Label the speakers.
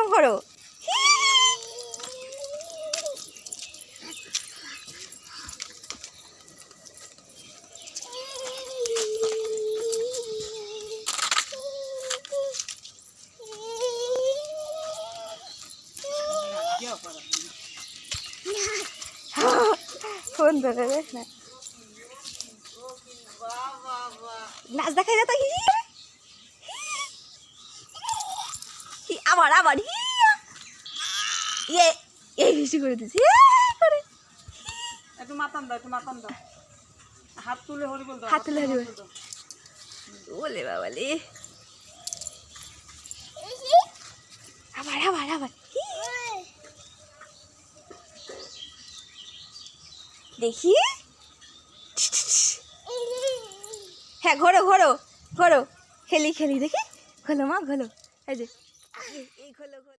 Speaker 1: এরকম করো। ফোন ধরে দেখ না নাচ দেখাই যা তো আবার আবার ইয়ে এই বেশি করে দিছি করে।
Speaker 2: একটু মাতাম দাও একটু দাও। হাত তুলে হরি বল দাও
Speaker 1: হাত তুলে হরি বল। ওলে বাবালে আবার আবার আবার। দেখি। হ্যাঁ ঘোরো ঘোরো ঘোরো। খেলি খেলি দেখি। ঘোলো মা ঘোলো। এই যে। এই ঘোলো ঘোলো